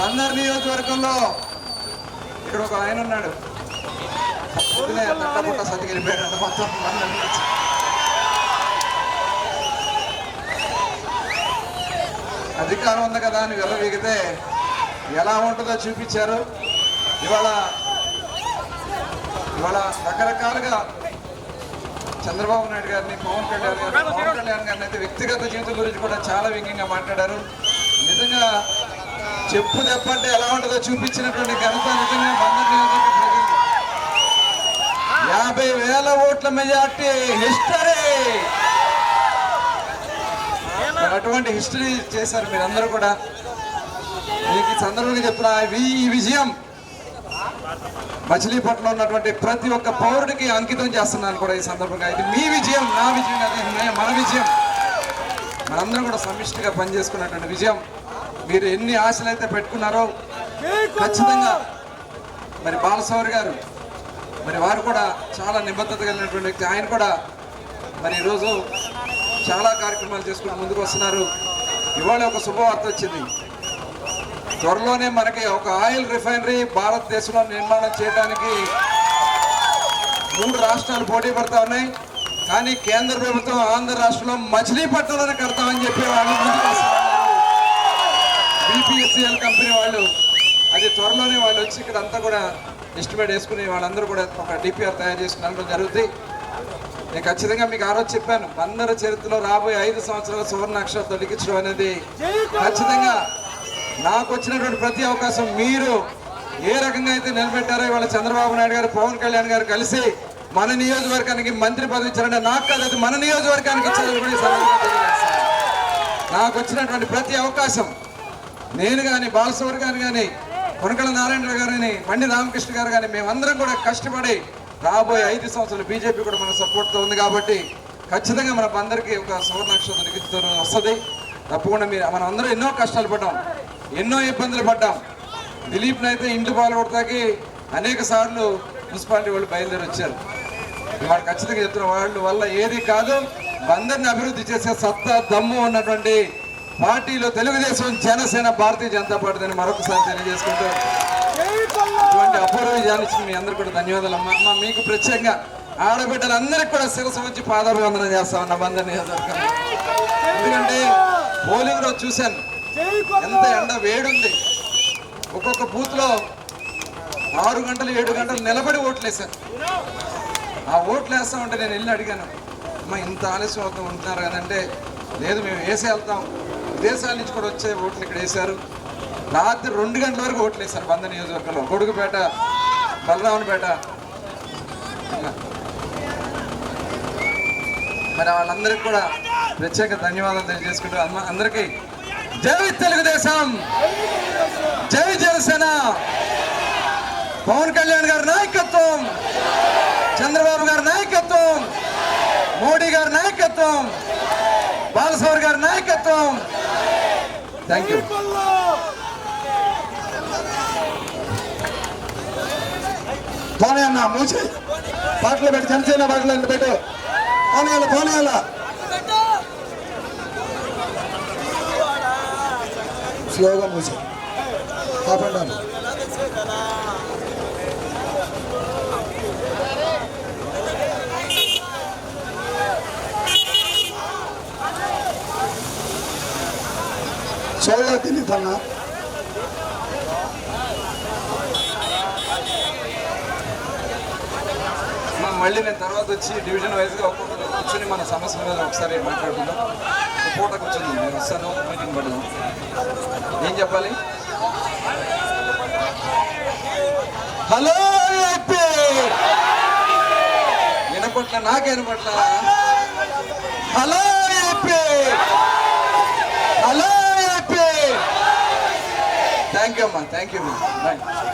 బందర్ నియోజకవర్గంలో ఇక్కడ ఒక ఆయన ఉన్నాడు. తట్టపుట్ట సతికిరిపోయాడు మొత్తం బందర్ అధికారం ఉంది కదా అని వెళ్ళవీగితే ఎలా ఉంటుందో చూపించారు. ఇవాళ ఇవాళ రకరకాలుగా చంద్రబాబు నాయుడు గారిని పవన్ కళ్యాణ్ గారిని పవన్ కళ్యాణ్ గారిని అయితే వ్యక్తిగత జీవితం గురించి కూడా చాలా వ్యంగ్యంగా మాట్లాడారు. నిజంగా చెప్పు చెప్పంటే ఎలా ఉంటుందో చూపించినటువంటి ఘనత నిజంగా యాభై వేల ఓట్ల మెజార్టీ హిస్టరీ. అటువంటి హిస్టరీ చేశారు మీరందరూ కూడా. మీకు ఈ సందర్భంగా చెప్తున్నా ఈ- ఈ విజయం మచిలీపట్నంలో ఉన్నటువంటి ప్రతి ఒక్క పౌరుడికి అంకితం చేస్తున్నాను కూడా ఈ సందర్భంగా. ఇది మీ విజయం నా విజయం అదే మన విజయం. మనందరం కూడా సమిష్టిగా పనిచేసుకున్నటువంటి విజయం. మీరు ఎన్ని ఆశలు అయితే పెట్టుకున్నారో ఖచ్చితంగా. మరి బాలసౌరి గారు మరి వారు కూడా చాలా నిబద్ధత కలిగినటువంటి వ్యక్తి. ఆయన కూడా మరి ఈరోజు చాలా కార్యక్రమాలు చేసుకుని ముందుకు వస్తున్నారు. ఇవాళ ఒక శుభవార్త వచ్చింది. త్వరలోనే మనకి ఒక ఆయిల్ రిఫైనరీ భారతదేశంలో నిర్మాణం చేయడానికి మూడు రాష్ట్రాలు పోటీ పడతా ఉన్నాయి. కానీ కేంద్ర ప్రభుత్వం ఆంధ్ర రాష్ట్రంలో మచిలీపట్నంలోనే కడతామని చెప్పి వాళ్ళు ముందుకు వస్తున్నారు. బీపీఎస్సీఎల్ కంపెనీ వాళ్ళు అది త్వరలోనే వాళ్ళు వచ్చి ఇక్కడ అంతా కూడా ఎస్టిమేట్ వేసుకుని వాళ్ళందరూ కూడా ఒక డిపిఆర్ తయారు చేసుకుని అనడం జరుగుతుంది నేను ఖచ్చితంగా మీకు ఆ రోజు చెప్పాను బందర చరిత్రలో రాబోయే ఐదు సంవత్సరాల సువర్ణ అక్షరం తొలగించడం అనేది ఖచ్చితంగా నాకు వచ్చినటువంటి ప్రతి అవకాశం మీరు ఏ రకంగా అయితే నిలబెట్టారో ఇవాళ చంద్రబాబు నాయుడు గారు పవన్ కళ్యాణ్ గారు కలిసి మన నియోజకవర్గానికి మంత్రి పదవి ఇచ్చారంటే నాకు కాదు అది మన నియోజకవర్గానికి ఇచ్చారని కూడా నాకు వచ్చినటువంటి ప్రతి అవకాశం నేను కానీ బాలసౌర్ గారు కానీ కొనకల నారాయణ గారు కానీ బండి రామకృష్ణ గారు కానీ మేమందరం కూడా కష్టపడి రాబోయే ఐదు సంవత్సరాలు బీజేపీ కూడా మన సపోర్ట్తో ఉంది కాబట్టి ఖచ్చితంగా మన అందరికీ ఒక సువర్ణాక్షరం లిఖితం వస్తుంది. తప్పకుండా మీరు మనం అందరూ ఎన్నో కష్టాలు పడ్డాం ఎన్నో ఇబ్బందులు పడ్డాం. దిలీప్ని అయితే ఇంటి పాలు కొడతాకి అనేక సార్లు మున్సిపాలిటీ వాళ్ళు బయలుదేరి వచ్చారు. వాళ్ళు ఖచ్చితంగా చెప్తున్న వాళ్ళు వల్ల ఏది కాదు బందర్ని అభివృద్ధి చేసే సత్తా దమ్ము ఉన్నటువంటి పార్టీలో తెలుగుదేశం జనసేన భారతీయ జనతా పార్టీ అని మరొకసారి తెలియజేసుకుంటూ ఇటువంటి అపూర్వ మీ అందరికీ కూడా ధన్యవాదాలు అమ్మా. మీకు ప్రత్యేకంగా ఆడబిడ్డలందరికీ కూడా శిరసు వచ్చి పాదాభివందనం చేస్తా ఉన్నా బందర్ ఎందుకంటే పోలింగ్ రోజు చూశాను. ఎంత ఎండ వేడుంది. ఒక్కొక్క బూత్లో ఆరు గంటలు ఏడు గంటలు నిలబడి ఓట్లు వేశారు ఆ ఓట్లు వేస్తా ఉంటే నేను వెళ్ళి అడిగాను. అమ్మ ఇంత ఆలస్యం అవుతూ ఉంటున్నారు కదంటే లేదు మేము వేసి వెళ్తాం. దేశాల నుంచి కూడా వచ్చే ఓట్లు ఇక్కడ వేశారు. రాత్రి రెండు గంటల వరకు ఓట్లు వేశారు బంద నియోజకవర్గంలో. కొడుకుపేట బలరావనపేట మరి వాళ్ళందరికీ కూడా ప్రత్యేక ధన్యవాదాలు తెలియజేసుకుంటూ అమ్మ అందరికీ జై తెలుగుదేశం! జై జనసేన! పవన్ కళ్యాణ్ గారి నాయకత్వం! చంద్రబాబు గారి నాయకత్వం! మోడీ గారి నాయకత్వం బాలసౌర్ గారి నాయకత్వం థ్యాంక్ యూ పోనీ అన్న మూసి. పాటలు పెట్టి జనసేన పాటలు అంటే పెట్టు. పోనీయాల పోనీయాల స్లోగా మూసి. కాపాడాలి సోగా తిని తన్నా మళ్ళీ నేను తర్వాత వచ్చి డివిజన్ వైజ్గా ఒక్కొక్కరు కూర్చొని మన సమస్యల మీద ఒకసారి మాట్లాడుకుందాం. పూట కూర్చొని నేను వస్తాను మీటింగ్ పడదాం. ఏం చెప్పాలి? హలో వినపట్ల నాకు వినపట్ల? హలో! థ్యాంక్ యూ అమ్మా థ్యాంక్ యూ బాయ్